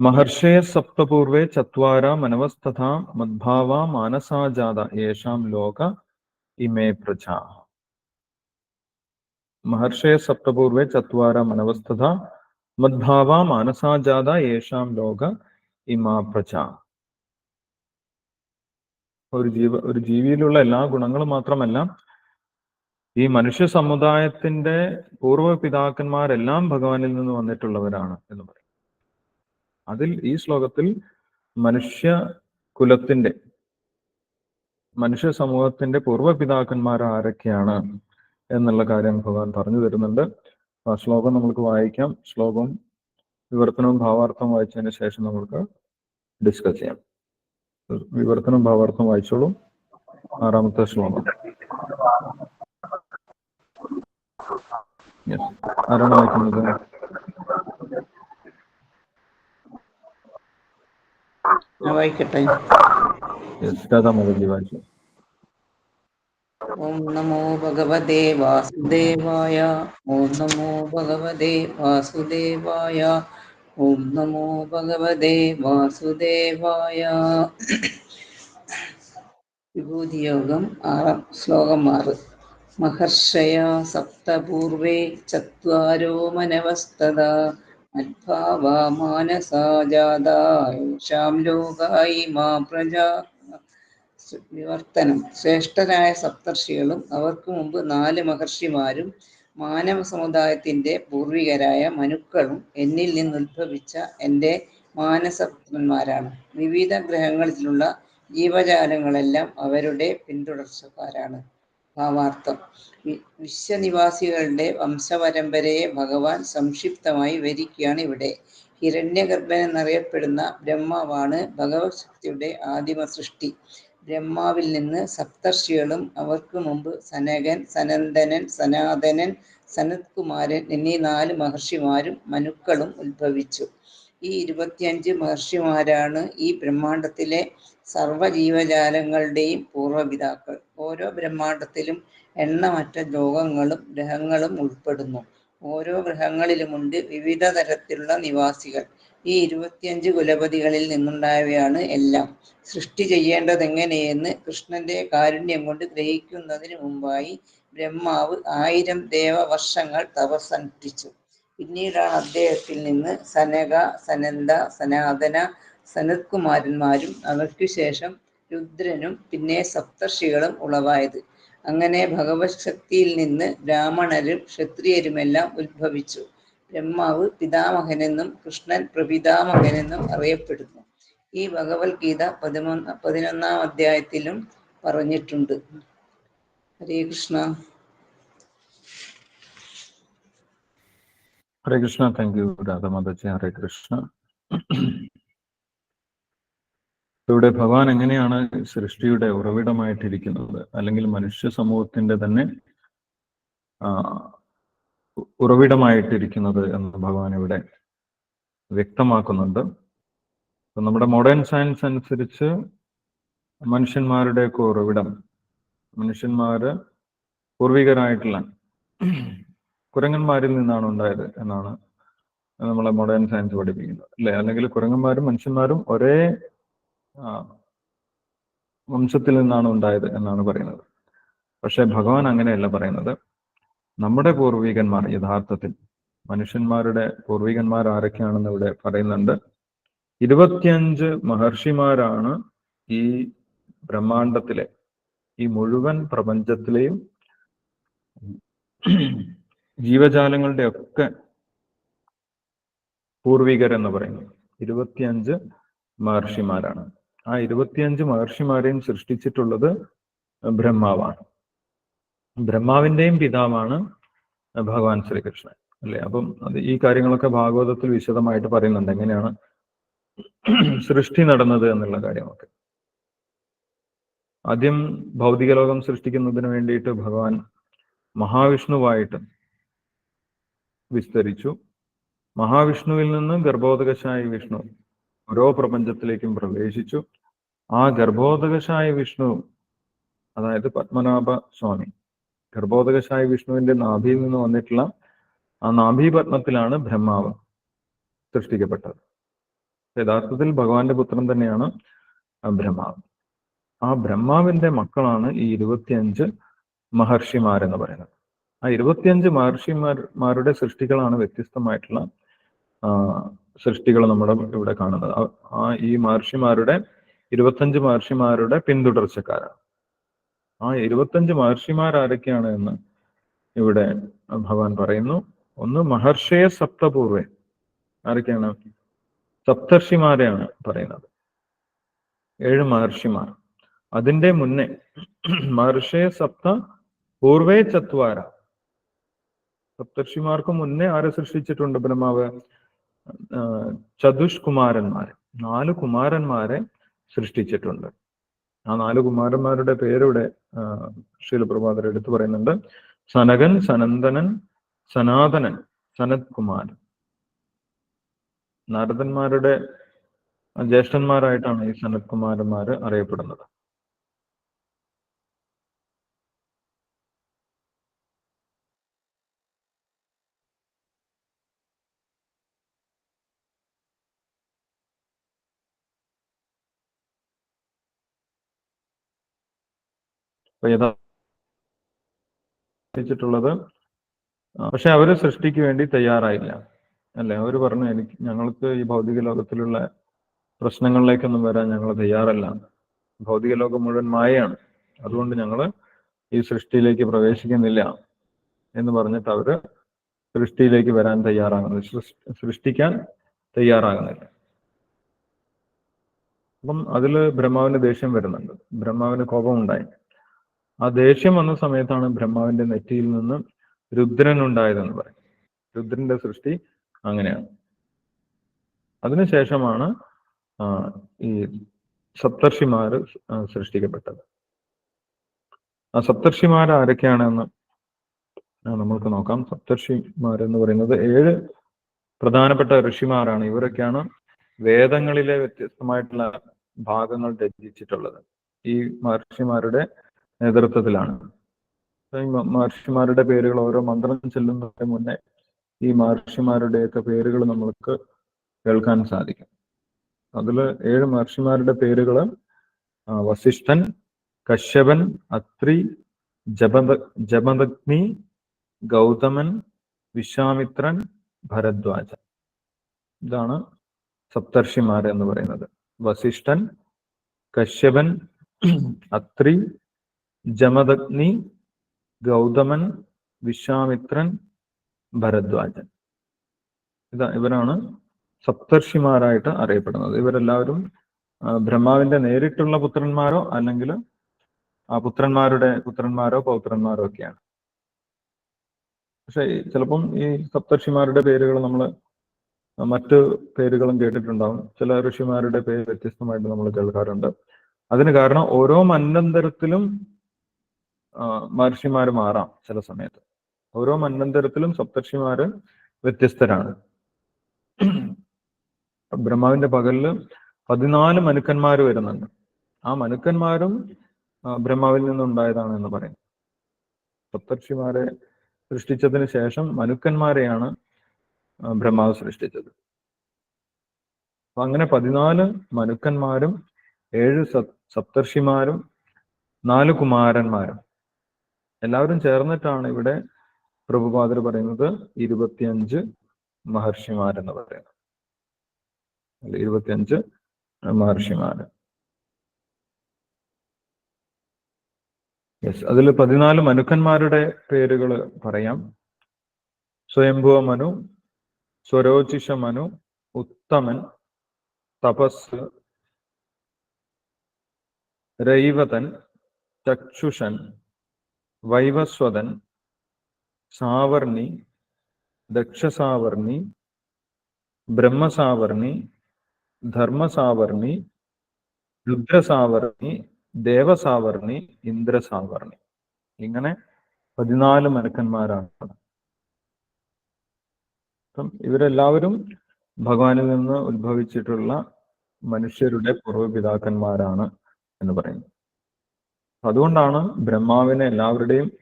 മഹർഷേ സപ്തപൂർവേ ചത്വാര മനവസ്തഥാ മദ്ഭാവാ മാനസാജാത യേഷാം ലോക ഇമേ പ്രജാ. മഹർഷേ സപ്തപൂർവേ ചത്വാര മനവസ്തഥാ മദ്ഭാവാ മാനസാജാത യേഷാം ലോക ഇമാ പ്രജ. ഒരു ജീവ ഒരു ജീവിയിലുള്ള എല്ലാ ഗുണങ്ങളും മാത്രമല്ല ഈ മനുഷ്യ സമുദായത്തിന്റെ പൂർവ പിതാക്കന്മാരെല്ലാം ഭഗവാനിൽ നിന്ന് വന്നിട്ടുള്ളവരാണ് എന്ന് പറയും. അതിൽ ഈ ശ്ലോകത്തിൽ മനുഷ്യ കുലത്തിന്റെ മനുഷ്യ സമൂഹത്തിന്റെ പൂർവപിതാക്കന്മാർ ആരൊക്കെയാണ് എന്നുള്ള കാര്യം ഭഗവാൻ പറഞ്ഞു തരുന്നുണ്ട്. ആ ശ്ലോകം നമുക്ക് വായിക്കാം. ശ്ലോകം വിവർത്തനവും ഭാവാർത്ഥം വായിച്ചതിന് ശേഷം നമുക്ക് ഡിസ്കസ് ചെയ്യാം. വിവർത്തനം ഭാവാർത്ഥം വായിച്ചോളൂ. ആറാമത്തെ ശ്ലോകം. ആരാണ് വായിക്കുന്നത് ഞാൻ വായിക്കട്ടെ ഓം നമോ ഭഗവതേ വാസുദേവായ ഓം നമോ ഭഗവതേ വാസുദേവായ ഓം നമോ ഭഗവതേ വാസുദേവായ. വിഭൂതിയോഗം ആറാം ശ്ലോകം ആറ്. മഹർഷയ സപ്തപൂർവേ ചത്വാരോ മനവസ്തദാ. മദ്ഭാവാ ലോകായി മാ പ്രജാ. വിവർത്തനം. ശ്രേഷ്ഠരായ സപ്തർഷികളും അവർക്ക് മുമ്പ് നാല് മഹർഷിമാരും മാനവ സമുദായത്തിന്റെ പൂർവികരായ മനുക്കളും എന്നിൽ നിന്നുദ്ഭവിച്ച എന്റെ മാനസപുത്രന്മാരാണ്. വിവിധ ഗ്രഹങ്ങളിലുള്ള ജീവജാലങ്ങളെല്ലാം അവരുടെ പിന്തുടർച്ചക്കാരാണ്. ഭാവാർത്ഥം വിശ്വനിവാസികളുടെ വംശപരമ്പരയെ ഭഗവാൻ സംക്ഷിപ്തമായി വിവരിക്കുകയാണ് ഇവിടെ. ഹിരണ്യഗർഭൻ എന്നറിയപ്പെടുന്ന ബ്രഹ്മാവാണ് ഭഗവത് ശക്തിയുടെ ആദിമ സൃഷ്ടി. ബ്രഹ്മാവിൽ നിന്ന് സപ്തർഷികളും അവർക്ക് മുമ്പ് സനകൻ സനന്ദനൻ സനാതനൻ സനത്കുമാരൻ എന്നീ നാല് മഹർഷിമാരും മനുക്കളും ഉത്ഭവിച്ചു. ഈ ഇരുപത്തിയഞ്ച് മഹർഷിമാരാണ് ഈ ബ്രഹ്മാണ്ടത്തിലെ സർവജീവജാലങ്ങളുടെയും പൂർവപിതാക്കൾ. ഓരോ ബ്രഹ്മാണ്ടത്തിലും എണ്ണമറ്റ ലോകങ്ങളും ഗ്രഹങ്ങളും ഉൾപ്പെടുന്നു. ഓരോ ഗ്രഹങ്ങളിലുമുണ്ട് വിവിധ തരത്തിലുള്ള നിവാസികൾ. ഈ ഇരുപത്തിയഞ്ച് കുലപതികളിൽ നിന്നുണ്ടായവയാണ് എല്ലാം. സൃഷ്ടി ചെയ്യേണ്ടതെങ്ങനെയെന്ന് കൃഷ്ണന്റെ കാരുണ്യം കൊണ്ട് ഗ്രഹിക്കുന്നതിന് മുമ്പായി ബ്രഹ്മാവ് ആയിരം ദേവവർഷങ്ങൾ തപസ്സനുഷ്ഠിച്ചു. പിന്നീടാണ് അദ്ദേഹത്തിൽ നിന്ന് സനക സനന്ദ സനാതന സനത്കുമാരന്മാരും അവയ്ക്കു ശേഷം രുദ്രനും പിന്നെ സപ്തർഷികളും ഉളവായത്. അങ്ങനെ ഭഗവത് ശക്തിയിൽ നിന്ന് ബ്രാഹ്മണരും ക്ഷത്രിയരുമെല്ലാം ഉത്ഭവിച്ചു. ബ്രഹ്മാവ് പിതാമഹനെന്നും കൃഷ്ണൻ പ്രപിതാമഹനെന്നും അറിയപ്പെടുന്നു. ഈ ഭഗവത്ഗീത പതിമൂന്ന് പതിനൊന്നാം അധ്യായത്തിലും പറഞ്ഞിട്ടുണ്ട്. ഹരേ കൃഷ്ണ. ഹരേ കൃഷ്ണ താങ്ക് യു രാധാമാതാജി ഹരേ കൃഷ്ണ ഇവിടെ ഭഗവാൻ എങ്ങനെയാണ് സൃഷ്ടിയുടെ ഉറവിടമായിട്ടിരിക്കുന്നത്? അല്ലെങ്കിൽ മനുഷ്യ സമൂഹത്തിന്റെ തന്നെ ഉറവിടമായിട്ടിരിക്കുന്നത് എന്ന് ഭഗവാൻ ഇവിടെ വ്യക്തമാക്കുന്നുണ്ട്. നമ്മുടെ മോഡേൺ സയൻസ് അനുസരിച്ച് മനുഷ്യന്മാരുടെയൊക്കെ ഉറവിടം മനുഷ്യന്മാര് പൂർവികരായിട്ടുള്ള കുരങ്ങന്മാരിൽ നിന്നാണ് ഉണ്ടായത് എന്നാണ് നമ്മളെ മോഡേൺ സയൻസ് പഠിപ്പിക്കുന്നത്. അല്ലെ? അല്ലെങ്കിൽ കുരങ്ങന്മാരും മനുഷ്യന്മാരും ഒരേ വംശത്തിൽ നിന്നാണ് ഉണ്ടായത് എന്നാണ് പറയുന്നത്. പക്ഷെ ഭഗവാൻ അങ്ങനെയല്ല പറയുന്നത്. നമ്മുടെ പൂർവികന്മാർ യഥാർത്ഥത്തിൽ മനുഷ്യന്മാരുടെ പൂർവികന്മാർ ആരൊക്കെയാണെന്ന് ഇവിടെ പറയുന്നുണ്ട്. ഇരുപത്തിയഞ്ച് മഹർഷിമാരാണ് ഈ ബ്രഹ്മാണ്ടത്തിലെ ഈ മുഴുവൻ പ്രപഞ്ചത്തിലെയും ജീവജാലങ്ങളുടെ ഒക്കെ പൂർവികരെന്ന് പറയുന്നു. ഇരുപത്തിയഞ്ച് മഹർഷിമാരാണ്. ആ ഇരുപത്തിയഞ്ച് മഹർഷിമാരെയും സൃഷ്ടിച്ചിട്ടുള്ളത് ബ്രഹ്മാവാണ്. ബ്രഹ്മാവിന്റെയും പിതാവാണ് ഭഗവാൻ ശ്രീകൃഷ്ണൻ അല്ലെ? അപ്പം അത് ഈ കാര്യങ്ങളൊക്കെ ഭാഗവതത്തിൽ വിശദമായിട്ട് പറയുന്നുണ്ട്. എങ്ങനെയാണ് സൃഷ്ടി നടന്നത് എന്നുള്ള കാര്യമൊക്കെ. ആദ്യം ഭൗതിക ലോകം സൃഷ്ടിക്കുന്നതിന് വേണ്ടിയിട്ട് ഭഗവാൻ മഹാവിഷ്ണുവായിട്ട് വിസ്തരിച്ചു. മഹാവിഷ്ണുവിൽ നിന്ന് ഗർഭോദകശായി വിഷ്ണു ഓരോ പ്രപഞ്ചത്തിലേക്കും പ്രവേശിച്ചു. ആ ഗർഭോദകശായ വിഷ്ണു അതായത് പത്മനാഭ സ്വാമി ഗർഭോദകശായ വിഷ്ണുവിന്റെ നാഭിയിൽ നിന്ന് വന്നിട്ടുള്ള ആ നാഭീപത്മത്തിലാണ് ബ്രഹ്മാവ് സൃഷ്ടിക്കപ്പെട്ടത്. യഥാർത്ഥത്തിൽ ഭഗവാന്റെ പുത്രൻ തന്നെയാണ് ബ്രഹ്മാവ്. ആ ബ്രഹ്മാവിന്റെ മക്കളാണ് ഈ ഇരുപത്തിയഞ്ച് മഹർഷിമാരെന്ന് പറയുന്നത്. ആ ഇരുപത്തിയഞ്ച് മഹർഷിമാരുടെ സൃഷ്ടികളാണ് വ്യത്യസ്തമായിട്ടുള്ള സൃഷ്ടികൾ നമ്മുടെ ഇവിടെ കാണുന്നത്. ആ ഈ മഹർഷിമാരുടെ ഇരുപത്തഞ്ച് മഹർഷിമാരുടെ പിന്തുടർച്ചക്കാരാണ്. ആ ഇരുപത്തഞ്ച് മഹർഷിമാർ ആരൊക്കെയാണ് എന്ന് ഇവിടെ ഭഗവാൻ പറയുന്നു. ഒന്ന് മഹർഷയ സപ്തപൂർവൻ ആരൊക്കെയാണ്? സപ്തർഷിമാരെയാണ് പറയുന്നത്. ഏഴ് മഹർഷിമാർ. അതിന്റെ മുന്നേ മഹർഷയ സപ്ത പൂർവേ ചത്വാര. സപ്തർഷിമാർക്ക് മുന്നേ ആരെ സൃഷ്ടിച്ചിട്ടുണ്ട് ബ്രഹ്മാവ്? ചതുഷ്കുമാരന്മാർ. നാല് കുമാരന്മാരെ സൃഷ്ടിച്ചിട്ടുണ്ട്. ആ നാല് കുമാരന്മാരുടെ പേരിവിടെ ശീലപ്രഭാതർ എടുത്തു പറയുന്നുണ്ട്. സനകൻ സനന്ദനൻ സനാതനൻ സനത് കുമാരൻ നാരദന്മാരുടെ ജ്യേഷ്ഠന്മാരായിട്ടാണ് ഈ സനത് കുമാരന്മാര് അറിയപ്പെടുന്നത്. യഥാർത്ഥിച്ചിട്ടുള്ളത് പക്ഷെ അവർ സൃഷ്ടിക്ക് വേണ്ടി തയ്യാറായില്ല. അല്ലെ? അവർ പറഞ്ഞു എനിക്ക് ഞങ്ങൾക്ക് ഈ ഭൗതിക ലോകത്തിലുള്ള പ്രശ്നങ്ങളിലേക്കൊന്നും വരാൻ ഞങ്ങൾ തയ്യാറല്ല. ഭൗതിക ലോകം മുഴുവൻ മായയാണ്. അതുകൊണ്ട് ഞങ്ങൾ ഈ സൃഷ്ടിയിലേക്ക് പ്രവേശിക്കുന്നില്ല. എന്ന് പറഞ്ഞിട്ട് അവർ സൃഷ്ടിയിലേക്ക് വരാൻ തയ്യാറാകുന്നില്ല. സൃഷ്ടിക്കാൻ തയ്യാറാകുന്നില്ല. അപ്പം അതിൽ ബ്രഹ്മാവിന് ദേഷ്യം വരുന്നുണ്ട്. ബ്രഹ്മാവിന് കോപമുണ്ടായി. ആ ദേഷ്യം വന്ന സമയത്താണ് ബ്രഹ്മാവിന്റെ നെറ്റിയിൽ നിന്ന് രുദ്രൻ ഉണ്ടായതെന്ന് പറയും രുദ്രന്റെ സൃഷ്ടി അങ്ങനെയാണ്. അതിനുശേഷമാണ് ഈ സപ്തർഷിമാര് സൃഷ്ടിക്കപ്പെട്ടത്. ആ സപ്തർഷിമാർ ആരൊക്കെയാണെന്ന് നമ്മൾക്ക് നോക്കാം. സപ്തർഷിമാർ എന്ന് പറയുന്നത് ഏഴ് പ്രധാനപ്പെട്ട ഋഷിമാരാണ്. ഇവരൊക്കെയാണ് വേദങ്ങളിലെ വ്യത്യസ്തമായിട്ടുള്ള ഭാഗങ്ങൾ രചിച്ചിട്ടുള്ളത്. ഈ മഹർഷിമാരുടെ നേതൃത്വത്തിലാണ്. മഹർഷിമാരുടെ പേരുകൾ ഓരോ മന്ത്രം ചെല്ലുന്നതിന് മുന്നേ ഈ മഹർഷിമാരുടെയൊക്കെ പേരുകൾ നമ്മൾക്ക് കേൾക്കാൻ സാധിക്കും. അതിൽ ഏഴ് മഹർഷിമാരുടെ പേരുകൾ വസിഷ്ഠൻ കശ്യപൻ അത്രി ജപദ ജപദഗ്നി ഗൗതമൻ വിശ്വാമിത്രൻ ഭരദ്വാജ. ഇതാണ് സപ്തർഷിമാർ എന്ന് പറയുന്നത്. വസിഷ്ഠൻ കശ്യപൻ അത്രി ജമദഗ്നി ഗൗതമൻ വിശ്വാമിത്രൻ ഭരദ്വാജൻ. ഇതാ ഇവരാണ് സപ്തർഷിമാരായിട്ട് അറിയപ്പെടുന്നത്. ഇവരെല്ലാവരും ബ്രഹ്മാവിന്റെ നേരിട്ടുള്ള പുത്രന്മാരോ അല്ലെങ്കിൽ ആ പുത്രന്മാരുടെ പുത്രന്മാരോ പൗത്രന്മാരോ ഒക്കെയാണ്. പക്ഷെ ചിലപ്പം ഈ സപ്തർഷിമാരുടെ പേരുകൾ നമ്മൾ മറ്റ് പേരുകളും കേട്ടിട്ടുണ്ടാവും. ചില ഋഷിമാരുടെ പേര് വ്യത്യസ്തമായിട്ട് നമ്മൾ കേൾക്കാറുണ്ട്. അതിന് കാരണം ഓരോ മന്നന്തരത്തിലും മഹർഷിമാര് മാറാം ചില സമയത്ത്. ഓരോ മന്വന്തരത്തിലും സപ്തർഷിമാര് വ്യത്യസ്തരാണ്. ബ്രഹ്മാവിന്റെ പകലിൽ പതിനാല് മനുക്കന്മാർ വരുന്നുണ്ട്. ആ മനുക്കന്മാരും ബ്രഹ്മാവിൽ നിന്നുണ്ടായതാണ് എന്ന് പറയും സപ്തർഷിമാരെ സൃഷ്ടിച്ചതിന് ശേഷം മനുക്കന്മാരെയാണ് ബ്രഹ്മാവ് സൃഷ്ടിച്ചത്. അപ്പൊ അങ്ങനെ പതിനാല് മനുക്കന്മാരും ഏഴ് സപ്തർഷിമാരും നാല് കുമാരന്മാരും. എല്ലാവരും ചേർന്നിട്ടാണ് ഇവിടെ പ്രഭുപാദർ പറയുന്നത് ഇരുപത്തിയഞ്ച് മഹർഷിമാരെന്ന് പറയുന്നത്. അല്ല, ഇരുപത്തിയഞ്ച് മഹർഷിമാര് യെസ് അതിൽ പതിനാല് മനുക്കന്മാരുടെ പേരുകൾ പറയാം. സ്വയംഭുവ മനു സ്വരോചിഷ മനു ഉത്തമൻ തപസ് രൈവതൻ ചക്ഷുഷൻ വൈവസ്വതൻ സാവർണി ദക്ഷസാവർണി ബ്രഹ്മസാവർണി ധർമ്മസാവർണി രുദ്രസാവർണി ദേവസാവർണി ഇന്ദ്രസാവർണി. ഇങ്ങനെ പതിനാല് മരക്കന്മാരാണ് അപ്പം ഇവരെല്ലാവരും ഭഗവാനിൽ നിന്ന് ഉത്ഭവിച്ചിട്ടുള്ള മനുഷ്യരുടെ പൂർവപിതാക്കന്മാരാണ് എന്ന് പറയുന്നു. അതുകൊണ്ടാണ് ബ്രഹ്മാവിനെ എല്ലാവരുടെയും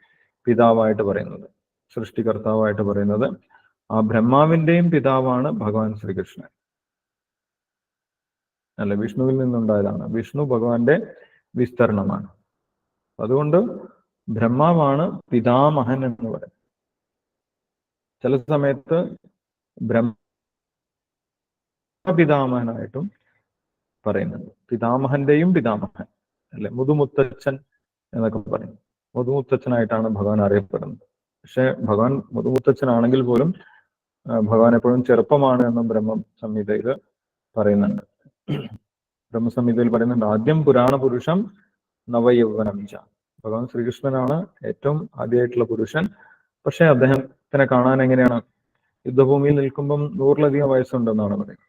പിതാവായിട്ട് പറയുന്നത് സൃഷ്ടികർത്താവായിട്ട് പറയുന്നത്. ആ ബ്രഹ്മാവിന്റെയും പിതാവാണ് ഭഗവാൻ ശ്രീകൃഷ്ണൻ. അല്ല? വിഷ്ണുവിൽ നിന്നുണ്ടായതാണ്. വിഷ്ണു ഭഗവാന്റെ വിസ്തരണമാണ്. അതുകൊണ്ട് ബ്രഹ്മാവാണ് പിതാമഹൻ എന്ന് പറയുന്നത്. ചില സമയത്ത് ബ്രഹ്മ പിതാമഹനായിട്ടും പറയുന്നുണ്ട്. പിതാമഹന്റെയും പിതാമഹൻ അല്ലെ? മുതുമുത്തച്ഛൻ എന്നൊക്കെ പറയും. മുതുമുത്തച്ഛനായിട്ടാണ് ഭഗവാൻ അറിയപ്പെടുന്നത്. പക്ഷെ ഭഗവാൻ മുതുമുത്തച്ഛനാണെങ്കിൽ പോലും ഭഗവാൻ എപ്പോഴും ചെറുപ്പമാണ് എന്നും ബ്രഹ്മ സംഹിതയിൽ പറയുന്നുണ്ട്. ബ്രഹ്മസംഹിതയിൽ പറയുന്നുണ്ട് ആദ്യം പുരാണ പുരുഷം നവയൗവനം ച. ഭഗവാൻ ശ്രീകൃഷ്ണനാണ് ഏറ്റവും ആദ്യമായിട്ടുള്ള പുരുഷൻ. പക്ഷെ അദ്ദേഹത്തിനെ കാണാൻ എങ്ങനെയാണ്? യുദ്ധഭൂമിയിൽ നിൽക്കുമ്പം നൂറിലധികം വയസ്സുണ്ടെന്നാണ് പറയുന്നത്.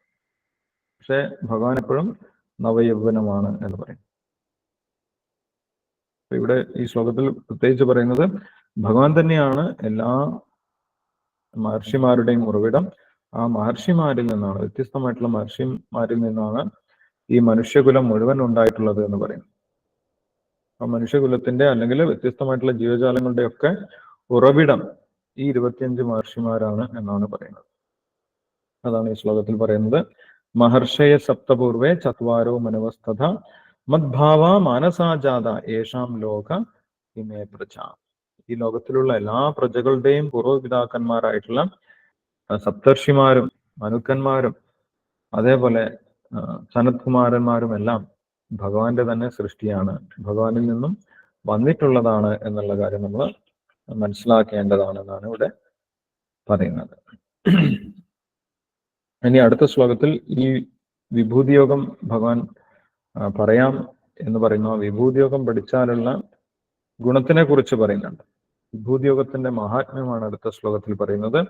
പക്ഷെ ഭഗവാൻ എപ്പോഴും നവയൗവനമാണ് എന്ന് പറയും. ഇവിടെ ഈ ശ്ലോകത്തിൽ പ്രത്യേകിച്ച് പറയുന്നത് ഭഗവാൻ തന്നെയാണ് എല്ലാ മഹർഷിമാരുടെയും ഉറവിടം. ആ മഹർഷിമാരിൽ നിന്നാണ് വ്യത്യസ്തമായിട്ടുള്ള മഹർഷിമാരിൽ നിന്നാണ് ഈ മനുഷ്യകുലം മുഴുവൻ ഉണ്ടായിട്ടുള്ളത് എന്ന് പറയും ആ മനുഷ്യകുലത്തിന്റെ അല്ലെങ്കിൽ വ്യത്യസ്തമായിട്ടുള്ള ജീവജാലങ്ങളുടെ ഒക്കെ ഉറവിടം ഈ ഇരുപത്തിയഞ്ച് മഹർഷിമാരാണ് എന്നാണ് പറയുന്നത്. അതാണ് ഈ ശ്ലോകത്തിൽ പറയുന്നത്. മഹർഷയ സപ്തപൂർവേ ചത്വാരോ മനവസ്ഥത മദ്ഭാവ മാനസാജാത ഏഷാം ലോക ഇമേ പ്രജ. ഈ ലോകത്തിലുള്ള എല്ലാ പ്രജകളുടെയും പൂർവപിതാക്കന്മാരായിട്ടുള്ള സപ്തർഷിമാരും മനുക്കന്മാരും അതേപോലെ സനത്കുമാരന്മാരും എല്ലാം ഭഗവാന്റെ തന്നെ സൃഷ്ടിയാണ്. ഭഗവാനിൽ നിന്നും വന്നിട്ടുള്ളതാണ് എന്നുള്ള കാര്യം നമ്മൾ മനസ്സിലാക്കേണ്ടതാണെന്നാണ് ഇവിടെ പറയുന്നത്. ഇനി അടുത്ത ശ്ലോകത്തിൽ ഈ വിഭൂതിയോഗം ഭഗവാൻ പറയാം എന്ന് പറയുന്നു. വിഭൂതിയോഗം പഠിച്ചാലുള്ള ഗുണത്തിനെ കുറിച്ച് പറയുന്നുണ്ട്. വിഭൂതിയോഗത്തിന്റെ മഹാത്മ്യമാണ് അടുത്ത ശ്ലോകത്തിൽ പറയുന്നത്.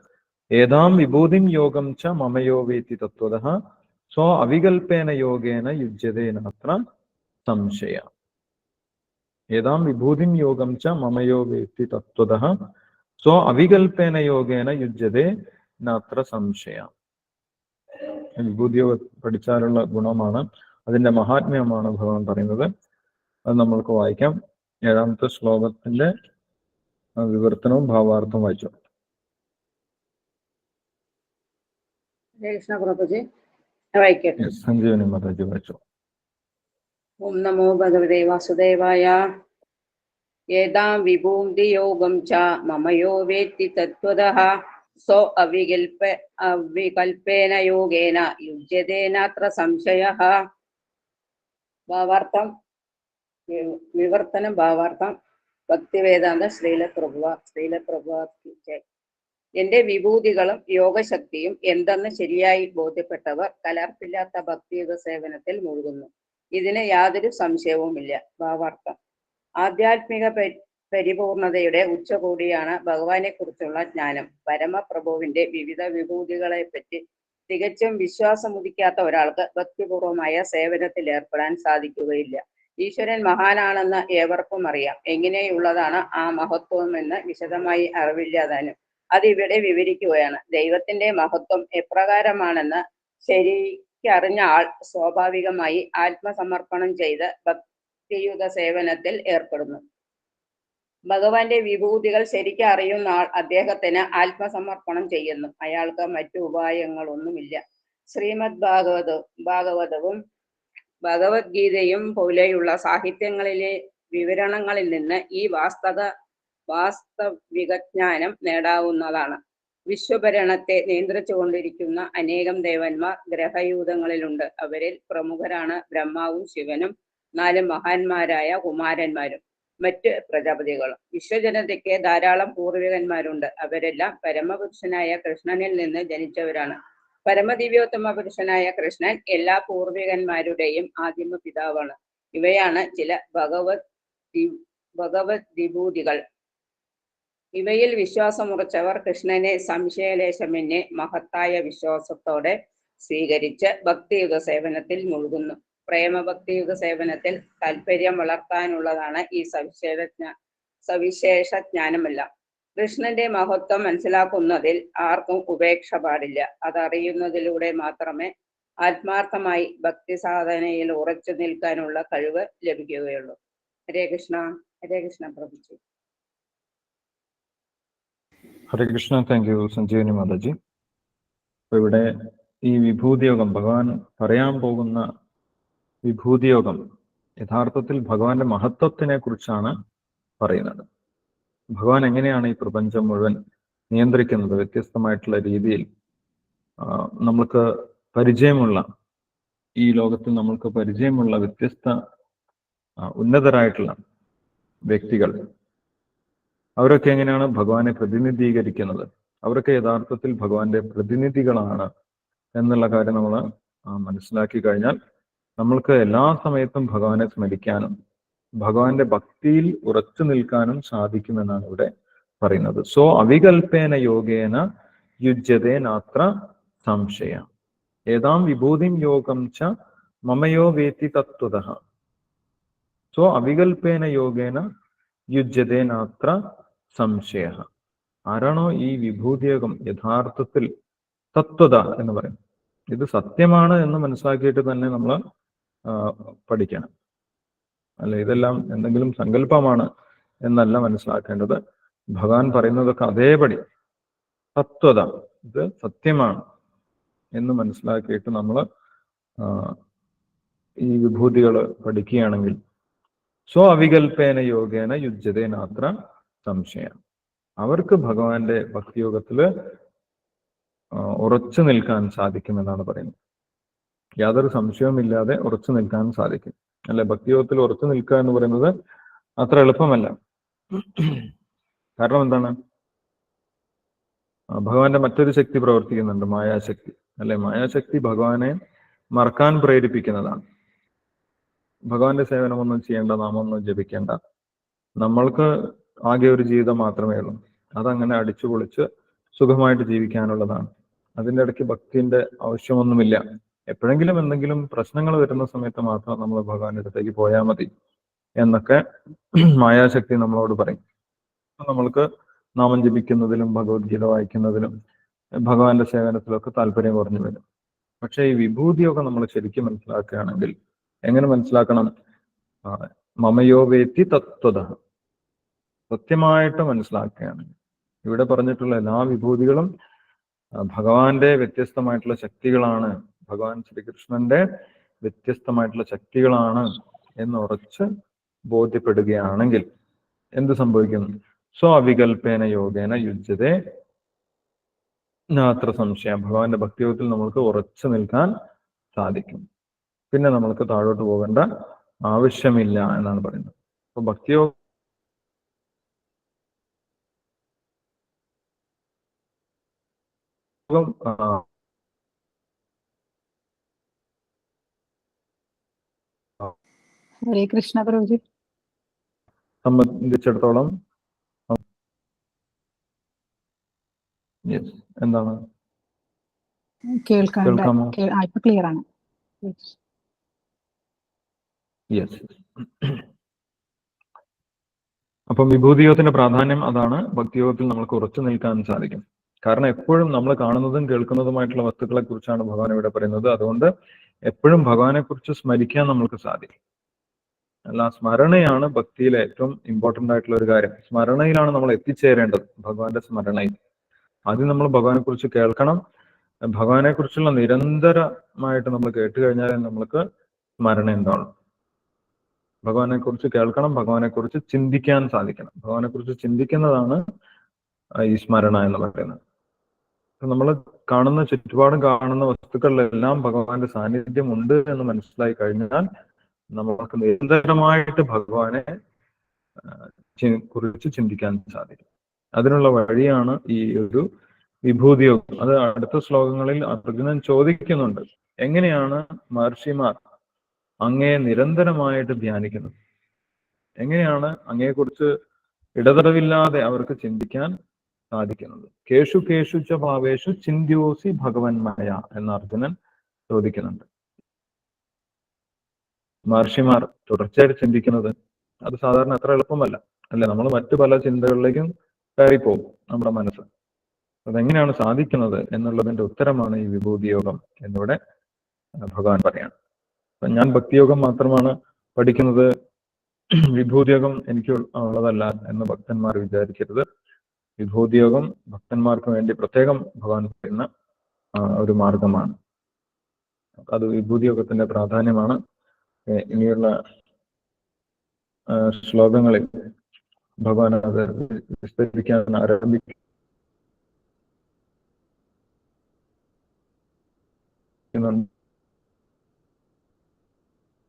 ഏതാം വിഭൂതിം യോഗം ച മമയോവേത്തി തത്വത സോ അവികൽപേന യോഗേന യുജ്യതേനത്ര സംശയ. ഏതാം വിഭൂതിം യോഗം ച മമയോവേത്തി തത്വത സോ അവികൽപേന യോഗേന യുജ്യതേ നത്ര സംശയ. വിഭൂതിയോഗ പഠിച്ചാലുള്ള ഗുണമാണ് അതിന്റെ മഹാത്മ്യമാണ് ഭഗവാൻ പറയുന്നത്. അത് നമ്മൾക്ക് വായിക്കാം. ഏഴാമത്തെ ശ്ലോകത്തിന്റെ വിവർത്തനവും ഭാവാർത്ഥവും വായിച്ചു. സഞ്ജീവനി മാതാജി വായിച്ചു. ഓം നമോ ഭഗവതേ വാസുദേവായ. ഏതാം വിഭൂതി യോഗം ച മമയോ വേത്തി തത്വതഃ സോ അവികൽപ അവികൽപേന യോഗേന യുജ്യതേനാത്ര സംശയഃ. ഭാവാർത്ഥം വിവർത്തനം ഭാവാർത്ഥം ഭക്തിവേദാന്ത ശ്രീല പ്രഭുവ ശ്രീല പ്രഭുവ എന്റെ വിഭൂതികളും യോഗശക്തിയും എന്തെന്ന് ശരിയായി ബോധ്യപ്പെട്ടവർ കലർപ്പില്ലാത്ത ഭക്തിയുഗ സേവനത്തിൽ മുഴുകുന്നു. ഇതിന് യാതൊരു സംശയവുമില്ല. ഭാവാർത്ഥം. ആധ്യാത്മിക പരി- പരിപൂർണതയുടെ ഉച്ചകോടിയാണ് ഭഗവാനെ കുറിച്ചുള്ള ജ്ഞാനം. പരമപ്രഭുവിന്റെ വിവിധ വിഭൂതികളെ പറ്റി തികച്ചും വിശ്വാസമുദിക്കാത്ത ഒരാൾക്ക് ഭക്തിപൂർവമായ സേവനത്തിൽ ഏർപ്പെടാൻ സാധിക്കുകയില്ല. ഈശ്വരൻ മഹാനാണെന്ന് ഏവർക്കും അറിയാം. എങ്ങനെയുള്ളതാണ് ആ മഹത്വം എന്ന് വിശദമായി അറിവില്ലാതാനും അതിവിടെ വിവരിക്കുകയാണ്. ദൈവത്തിന്റെ മഹത്വം എപ്രകാരമാണെന്ന് ശരിക്കറിഞ്ഞ ആൾ സ്വാഭാവികമായി ആത്മസമർപ്പണം ചെയ്ത് ഭക്തിയുത സേവനത്തിൽ ഏർപ്പെടുന്നു. ഭഗവാന്റെ വിഭൂതികൾ ശരിക്കും അറിയുന്ന ആൾ അദ്ദേഹത്തിന് ആത്മസമർപ്പണം ചെയ്യുന്നു. അയാൾക്ക് മറ്റു ഉപായങ്ങളൊന്നുമില്ല. ശ്രീമദ് ഭാഗവത ഭാഗവതവും ഭഗവത്ഗീതയും പോലെയുള്ള സാഹിത്യങ്ങളിലെ വിവരണങ്ങളിൽ നിന്ന് ഈ വാസ്തവ വാസ്തവികജ്ഞാനം നേടാവുന്നതാണ്. വിശ്വഭരണത്തെ നിയന്ത്രിച്ചുകൊണ്ടിരിക്കുന്ന അനേകം ദേവന്മാർ ഗ്രഹയൂഥങ്ങളിലുണ്ട് അവരിൽ പ്രമുഖരാണ് ബ്രഹ്മാവും ശിവനും നാല് മഹാന്മാരായ കുമാരന്മാരും. മറ്റ് പ്രജാപതികളും. വിശ്വജനതയ്ക്ക് ധാരാളം പൂർവികന്മാരുണ്ട്. അവരെല്ലാം പരമപുരുഷനായ കൃഷ്ണനിൽ നിന്ന് ജനിച്ചവരാണ്. പരമദിവ്യോത്തമ പുരുഷനായ കൃഷ്ണൻ എല്ലാ പൂർവികന്മാരുടെയും ആദിമ പിതാവാണ്. ഇവയാണ് ചില ഭഗവത് ഭഗവത് വിഭൂതികൾ. ഇവയിൽ വിശ്വാസമുറച്ചവർ കൃഷ്ണനെ സംശയലേശമെന്നെ മഹത്തായ വിശ്വാസത്തോടെ സ്വീകരിച്ച് ഭക്തിയുഗ സേവനത്തിൽ മുഴുകുന്നു. പ്രേമഭക്തിയുഗ സേവനത്തിൽ താല്പര്യം വളർത്താനുള്ളതാണ് ഈ സവിശേഷജ്ഞ സവിശേഷ ജ്ഞാനമെല്ലാം കൃഷ്ണന്റെ മഹത്വം മനസ്സിലാക്കുന്നതിൽ ആർക്കും ഉപേക്ഷ പാടില്ല അതറിയുന്നതിലൂടെ മാത്രമേ ആത്മാർത്ഥമായി ഭക്തി സാധനയിൽ ഉറച്ചു നിൽക്കാനുള്ള കഴിവ് ലഭിക്കുകയുള്ളൂ. Hare Krishna Hare Krishna പ്രഭുജി. Hare Krishna thank you Sanjeevani Mataji. ഇവിടെ ഈ വിഭൂതിയോഗം ഭഗവാൻ പറയാൻ പോകുന്ന വിഭൂതിയോഗം. യഥാർത്ഥത്തിൽ ഭഗവാന്റെ മഹത്വത്തിനെ കുറിച്ചാണ് പറയുന്നത്. ഭഗവാൻ എങ്ങനെയാണ് ഈ പ്രപഞ്ചം മുഴുവൻ നിയന്ത്രിക്കുന്നത്? വ്യത്യസ്തമായിട്ടുള്ള രീതിയിൽ നമ്മൾക്ക് പരിചയമുള്ള ഈ ലോകത്തിൽ നമ്മൾക്ക് പരിചയമുള്ള വ്യത്യസ്ത ഉന്നതരായിട്ടുള്ള വ്യക്തികൾ. അവരൊക്കെ എങ്ങനെയാണ് ഭഗവാനെ പ്രതിനിധീകരിക്കുന്നത്? അവരൊക്കെ യഥാർത്ഥത്തിൽ ഭഗവാന്റെ പ്രതിനിധികളാണ് എന്നുള്ള കാര്യം നമ്മൾ മനസ്സിലാക്കി കഴിഞ്ഞാൽ നമ്മൾക്ക് എല്ലാ സമയത്തും ഭഗവാനെ സ്മരിക്കാനും ഭഗവാന്റെ ഭക്തിയിൽ ഉറച്ചു നിൽക്കാനും സാധിക്കുമെന്നാണ് ഇവിടെ പറയുന്നത്. സോ അവികൽപേന യോഗേന യുജ്യതേനാത്ര സംശയ. ഏതാം വിഭൂതിം യോഗം ച മമയോ വേത്തി തത്വത. സോ അവികൽപേന യോഗേന യുജ്യതേനാത്ര സംശയ. ആരാണോ ഈ വിഭൂതിയോഗം യഥാർത്ഥത്തിൽ തത്വത എന്ന് പറയും ഇത് സത്യമാണ് എന്ന് മനസ്സിലാക്കിയിട്ട് തന്നെ നമ്മൾ പഠിക്കണം. അല്ല ഇതെല്ലാം എന്തെങ്കിലും സങ്കല്പമാണ് എന്നല്ല മനസ്സിലാക്കേണ്ടത്. ഭഗവാൻ പറയുന്നതൊക്കെ അതേപടി. തത്വത. ഇത് സത്യമാണ് എന്ന് മനസ്സിലാക്കിയിട്ട് നമ്മൾ ഈ വിഭൂതികൾ പഠിക്കുകയാണെങ്കിൽ സ്വ അവികൽപേന യോഗേന യുജ്യതേനാത്ര സംശയം. അവർക്ക് ഭഗവാന്റെ ഭക്തിയോഗത്തിൽ ഉറച്ചു നിൽക്കാൻ സാധിക്കുമെന്നാണ് പറയുന്നത്. യാതൊരു സംശയവുമില്ലാതെ ഉറച്ചു നിൽക്കാൻ സാധിക്കും. അല്ലെ? ഭക്തിയോഗത്തിൽ ഉറച്ചു നിൽക്കുക എന്ന് പറയുന്നത് അത്ര എളുപ്പമല്ല. കാരണം എന്താണ്? ഭഗവാന്റെ മറ്റൊരു ശക്തി പ്രവർത്തിക്കുന്നുണ്ട് മായാശക്തി. അല്ലെ? മായാശക്തി ഭഗവാനെ മറക്കാൻ പ്രേരിപ്പിക്കുന്നതാണ്. ഭഗവാന്റെ സേവനമൊന്നും ചെയ്യേണ്ട നാമൊന്നും ജപിക്കേണ്ട. നമ്മൾക്ക് ആകെ ഒരു ജീവിതം മാത്രമേ ഉള്ളൂ. അതങ്ങനെ അടിച്ചു പൊളിച്ച് സുഖമായിട്ട് ജീവിക്കാനുള്ളതാണ്. അതിന്റെ ഇടയ്ക്ക് ഭക്തിന്റെ ആവശ്യമൊന്നുമില്ല. എപ്പോഴെങ്കിലും എന്തെങ്കിലും പ്രശ്നങ്ങൾ വരുന്ന സമയത്ത് മാത്രം നമ്മൾ ഭഗവാന്റെ അടുത്തേക്ക് പോയാൽ മതി എന്നൊക്കെ മായാശക്തി നമ്മളോട് പറയും. നമ്മൾക്ക് നാമം ജപിക്കുന്നതിലും ഭഗവത്ഗീത വായിക്കുന്നതിലും ഭഗവാന്റെ സേവനത്തിലൊക്കെ താല്പര്യം കുറഞ്ഞു വരും. പക്ഷേ ഈ വിഭൂതിയൊക്കെ നമ്മൾ ശരിക്കും മനസ്സിലാക്കുകയാണെങ്കിൽ എങ്ങനെ മനസ്സിലാക്കണം? മമയോവേത്തി മമയോ വേത്തി തത്വത സത്യമായിട്ട് മനസ്സിലാക്കുകയാണെങ്കിൽ ഇവിടെ പറഞ്ഞിട്ടുള്ള എല്ലാ വിഭൂതികളും ഭഗവാന്റെ വ്യത്യസ്തമായിട്ടുള്ള ശക്തികളാണ് ഭഗവാൻ ശ്രീകൃഷ്ണന്റെ വ്യത്യസ്തമായിട്ടുള്ള ശക്തികളാണ് എന്ന് ഉറച്ച് ബോധ്യപ്പെടുകയാണെങ്കിൽ എന്ത് സംഭവിക്കും? അവികൽപേന യോഗേന യുജ്യതേ. നാത്ര സംശയം. ഭഗവാന്റെ ഭക്തിയോഗത്തിൽ നമ്മൾക്ക് ഉറച്ചു നിൽക്കാൻ സാധിക്കും. പിന്നെ നമ്മൾക്ക് താഴോട്ട് പോകേണ്ട ആവശ്യമില്ല എന്നാണ് പറയുന്നത്. അപ്പൊ ഭക്തിയോഗം ആ, ഹരേ കൃഷ്ണ പ്രഭുജി. സംബന്ധിച്ചിടത്തോളം. എന്താണ്? കേൾക്കാൻ ക്ലിയർ ആണ്. യെസ് അപ്പം വിഭൂതിയോഗത്തിന്റെ പ്രാധാന്യം അതാണ്. ഭക്തിയോഗത്തിൽ നമുക്ക് ഉറച്ചു നിൽക്കാൻ സാധിക്കും. കാരണം എപ്പോഴും നമ്മൾ കാണുന്നതും കേൾക്കുന്നതുമായിട്ടുള്ള വസ്തുക്കളെ കുറിച്ചാണ് ഭഗവാൻ ഇവിടെ പറയുന്നത്. അതുകൊണ്ട് എപ്പോഴും ഭഗവാനെ കുറിച്ച് സ്മരിക്കാൻ നമ്മൾക്ക് സാധിക്കും. അല്ല സ്മരണയാണ് ഭക്തിയിലെ ഏറ്റവും ഇമ്പോർട്ടന്റ് ആയിട്ടുള്ള ഒരു കാര്യം. സ്മരണയിലാണ് നമ്മൾ എത്തിച്ചേരേണ്ടത് ഭഗവാന്റെ സ്മരണയിൽ. ആദ്യം നമ്മൾ ഭഗവാനെ കുറിച്ച് കേൾക്കണം. ഭഗവാനെ കുറിച്ചുള്ള നിരന്തരമായിട്ട് നമ്മൾ കേട്ട് കഴിഞ്ഞാൽ നമ്മൾക്ക് സ്മരണ എന്താണ് ഭഗവാനെ കുറിച്ച് കേൾക്കണം ഭഗവാനെ കുറിച്ച് ചിന്തിക്കാൻ സാധിക്കണം. ഭഗവാനെ കുറിച്ച് ചിന്തിക്കുന്നതാണ് ഈ സ്മരണ എന്ന് പറയുന്നത്. നമ്മൾ കാണുന്ന ചുറ്റുപാടും കാണുന്ന വസ്തുക്കളിലെല്ലാം ഭഗവാന്റെ സാന്നിധ്യം ഉണ്ട് എന്ന് മനസ്സിലായി കഴിഞ്ഞാൽ നമുക്ക് നിരന്തരമായിട്ട് ഭഗവാനെ കുറിച്ച് ചിന്തിക്കാൻ സാധിക്കും. അതിനുള്ള വഴിയാണ് ഈ ഒരു വിഭൂതിയോഗം. അത് അടുത്ത ശ്ലോകങ്ങളിൽ അർജുനൻ ചോദിക്കുന്നുണ്ട്. എങ്ങനെയാണ് മഹർഷിമാർ അങ്ങയെ നിരന്തരമായിട്ട് ധ്യാനിക്കുന്നത്? എങ്ങനെയാണ് അങ്ങയെക്കുറിച്ച് ഇടതടവില്ലാതെ അവർക്ക് ചിന്തിക്കാൻ സാധിക്കുന്നത്? കേശു കേശുച്ച ഭാവേഷു ചിന്തിയോസി ഭഗവന്മായ എന്ന് അർജുനൻ ചോദിക്കുന്നുണ്ട്. മഹർഷിമാർ തുടർച്ചയായിട്ട് ചിന്തിക്കുന്നത് അത് സാധാരണ അത്ര എളുപ്പമല്ല. അല്ലെ? നമ്മൾ മറ്റു പല ചിന്തകളിലേക്കും കയറിപ്പോകും നമ്മുടെ മനസ്സ്. അതെങ്ങനെയാണ് സാധിക്കുന്നത് എന്നുള്ളതിന്റെ ഉത്തരമാണ് ഈ വിഭൂതി യോഗം എന്നിവിടെ ഭഗവാൻ പറയാണ്. അപ്പൊ ഞാൻ ഭക്തിയോഗം മാത്രമാണ് പഠിക്കുന്നത്. വിഭൂതിയോഗം എനിക്ക് ഉള്ളതല്ല എന്ന് ഭക്തന്മാർ വിചാരിക്കരുത്. വിഭൂതിയോഗം ഭക്തന്മാർക്ക് വേണ്ടി പ്രത്യേകം ഭഗവാൻ പറയുന്ന ഒരു മാർഗമാണ്. അത് വിഭൂതിയോഗത്തിന്റെ പ്രാധാന്യമാണ്. ഇനിയുള്ള ശ്ലോകങ്ങളിൽ ഭഗവാൻ അത് വിസ്തരിക്കാൻ ആരംഭിക്കും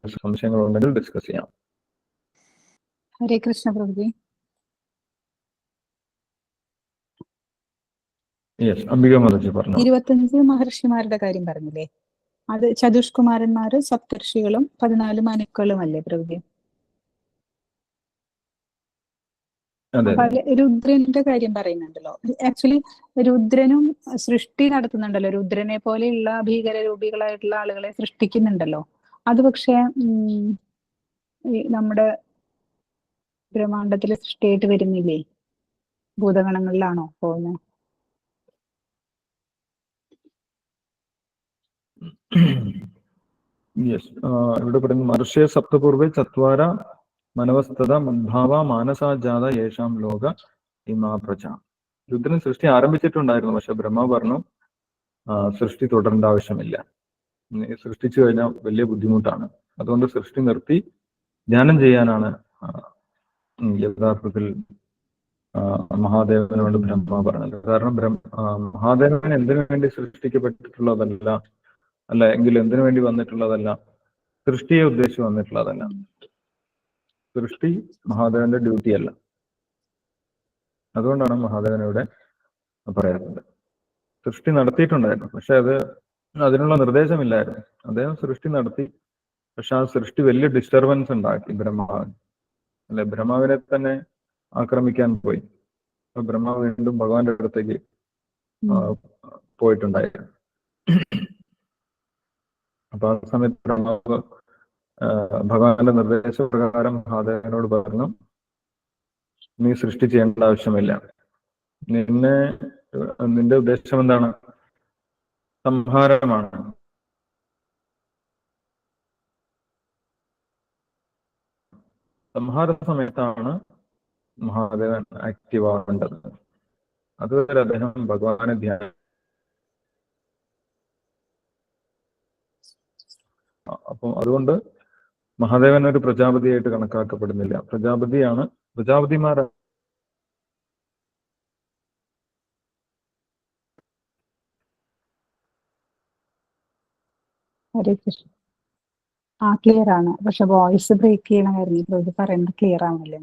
സംശയങ്ങളുണ്ടെങ്കിൽ ഡിസ്കസ് ചെയ്യാം. ഹരേ കൃഷ്ണ പ്രഭുജി. യെസ് അംബിക മതജി പറഞ്ഞു. ഇരുപത്തഞ്ച് മഹർഷിമാരുടെ കാര്യം പറഞ്ഞില്ലേ? അത് ചതുഷ്കുമാരന്മാര് സപ്തർഷികളും പതിനാല് മനുക്കളും അല്ലേ പ്രകൃതി രുദ്രന്റെ കാര്യം പറയുന്നുണ്ടല്ലോ. ആക്ച്വലി രുദ്രനും സൃഷ്ടി നടത്തുന്നുണ്ടല്ലോ. രുദ്രനെ പോലെയുള്ള ഭീകര രൂപികളായിട്ടുള്ള ആളുകളെ സൃഷ്ടിക്കുന്നുണ്ടല്ലോ. അത് പക്ഷേ നമ്മുടെ ബ്രഹ്മാണ്ടത്തിലെ സൃഷ്ടിയായിട്ട് വരുന്നില്ലേ? ഭൂതഗണങ്ങളിലാണോ പോകുന്നത്? യെസ് ഇവിടെ പറയുന്നു മനുഷ്യ സപ്തപൂർവേ ചത്വാര മനവസ്തത മദ്ഭാവ മാനസാജാത യേശാം ലോക ഇമാപ്രജ രുദ്രൻ സൃഷ്ടി ആരംഭിച്ചിട്ടുണ്ടായിരുന്നു പക്ഷെ ബ്രഹ്മ പറഞ്ഞു സൃഷ്ടി തുടരേണ്ട ആവശ്യമില്ല. സൃഷ്ടിച്ചു കഴിഞ്ഞാൽ വലിയ ബുദ്ധിമുട്ടാണ്. അതുകൊണ്ട് സൃഷ്ടി നിർത്തി ധ്യാനം ചെയ്യാനാണ് യഥാർത്ഥത്തിൽ മഹാദേവനോട് ബ്രഹ്മ പറഞ്ഞത്. കാരണം ബ്രഹ്മ മഹാദേവൻ എന്തിനു വേണ്ടി സൃഷ്ടിക്കപ്പെട്ടിട്ടുള്ളതല്ല അല്ല എങ്കിൽ എന്തിനു വേണ്ടി വന്നിട്ടുള്ളതല്ല. സൃഷ്ടിയെ ഉദ്ദേശിച്ച് വന്നിട്ടുള്ളതല്ല. സൃഷ്ടി മഹാദേവന്റെ ഡ്യൂട്ടി അല്ല. അതുകൊണ്ടാണ് മഹാദേവൻ ഇവിടെ പറയുന്നത് സൃഷ്ടി നടത്തിയിട്ടുണ്ടായിരുന്നു പക്ഷെ അത് അതിനുള്ള നിർദ്ദേശമില്ലായിരുന്നു. അദ്ദേഹം സൃഷ്ടി നടത്തി പക്ഷെ ആ സൃഷ്ടി വലിയ ഡിസ്റ്റർബൻസ് ഉണ്ടാക്കി. ബ്രഹ്മാവിന് അല്ലെ ബ്രഹ്മാവിനെ തന്നെ ആക്രമിക്കാൻ പോയി. ബ്രഹ്മാവ് വീണ്ടും ഭഗവാന്റെ അടുത്തേക്ക് പോയിട്ടുണ്ടായിരുന്നു. അപ്പൊ ആ സമയത്ത് ബ്രഹ്മാവ് ഭഗവാന്റെ നിർദ്ദേശപ്രകാരം മഹാദേവനോട് പറഞ്ഞു നീ സൃഷ്ടി ചെയ്യേണ്ട ആവശ്യമില്ല. നിന്നെ നിന്റെ ഉദ്ദേശം എന്താണ്? സംഹാരമാണ്. സംഹാര സമയത്താണ് മഹാദേവൻ ആക്റ്റീവ് ആവേണ്ടത്. അതുവരെ അദ്ദേഹം ഭഗവാനെ ധ്യാനം അപ്പം അതുകൊണ്ട് മഹാദേവൻ ഒരു പ്രജാപതിയായിട്ട് കണക്കാക്കപ്പെടുന്നില്ല. പ്രജാപതിയാണ് പ്രജാപതിമാരാണ് ആ ക്ലിയർ ആണ്. പക്ഷെ വോയിസ് ബ്രേക്ക് ചെയ്യണ കാര്യം ഇത് പറയുന്നത് ക്ലിയർ ആവുന്നില്ല.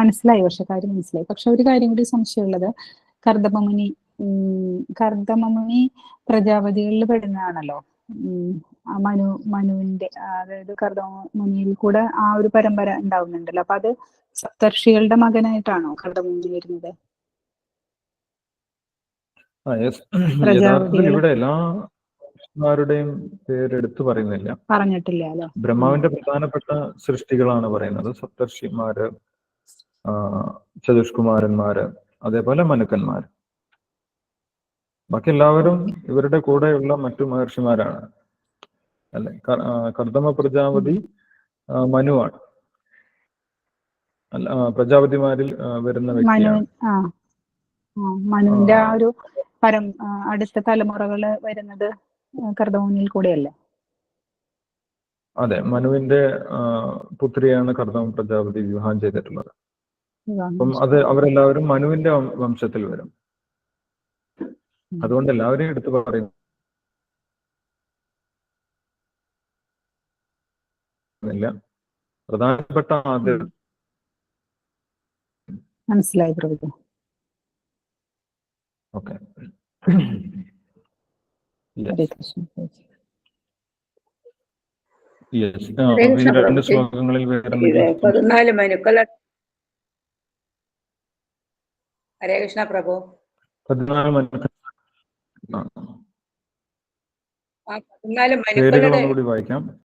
മനസ്സിലായി പക്ഷെ കാര്യം മനസ്സിലായി. പക്ഷെ ഒരു കാര്യം കൂടി സംശയമുള്ളത്. കർദമമുനി കർദമമുനി പ്രജാപതികളിൽ പെടുന്നതാണല്ലോ. മനു മനുവിന്റെ അതായത് കർദമുനിയിൽ കൂടെ ആ ഒരു പരമ്പര ഉണ്ടാവുന്നുണ്ടല്ലോ. അപ്പൊ അത് സപ്തർഷികളുടെ മകനായിട്ടാണോ കർദമുനി വരുന്നത്. ഇവിടെ എല്ലാ ഋഷിമാരുടെയും പേര് എടുത്തു പറയുന്നില്ല. പറഞ്ഞിട്ടില്ല ബ്രഹ്മാവിന്റെ പ്രധാനപ്പെട്ട സൃഷ്ടികളാണ് പറയുന്നത്. സപ്തർഷിമാര് ചതുഷ്കുമാരന്മാര് അതേപോലെ മനുക്കന്മാര്. ബാക്കി എല്ലാവരും ഇവരുടെ കൂടെയുള്ള മറ്റു മഹർഷിമാരാണ്. അല്ലെ? കർദമ പ്രജാപതി മനുവാണ്. അല്ല പ്രജാപതിമാരിൽ വരുന്ന വ്യക്തിയാണ്. മനുവിന്റെ ആ. ഒരു പരം അടുത്ത തലമുറകൾ വരുന്നത് കർദമനിൽ കൂടെയല്ലേ? അതെ മനുവിന്റെ പുത്രിയാണ് കർദമ പ്രജാപതി വിവാഹം ചെയ്തിട്ടുള്ളത്. അപ്പം അത് അവരെല്ലാവരും മനുവിന്റെ വംശത്തിൽ വരും. അതുകൊണ്ട് എല്ലാവരും എടുത്തു പറയുന്നില്ല പ്രധാനപ്പെട്ട ആദ്യ മനസ്സിലായി പ്രഭു. ഓക്കെ. രണ്ട് ശ്ലോകങ്ങളിൽ പതിനാല് മനുക്കൾ ഹരേ കൃഷ്ണ പ്രഭു. പതിനാല് മനുക്കൾ ആ, എന്നാലും ഒന്നുകൂടി വായിക്കാം.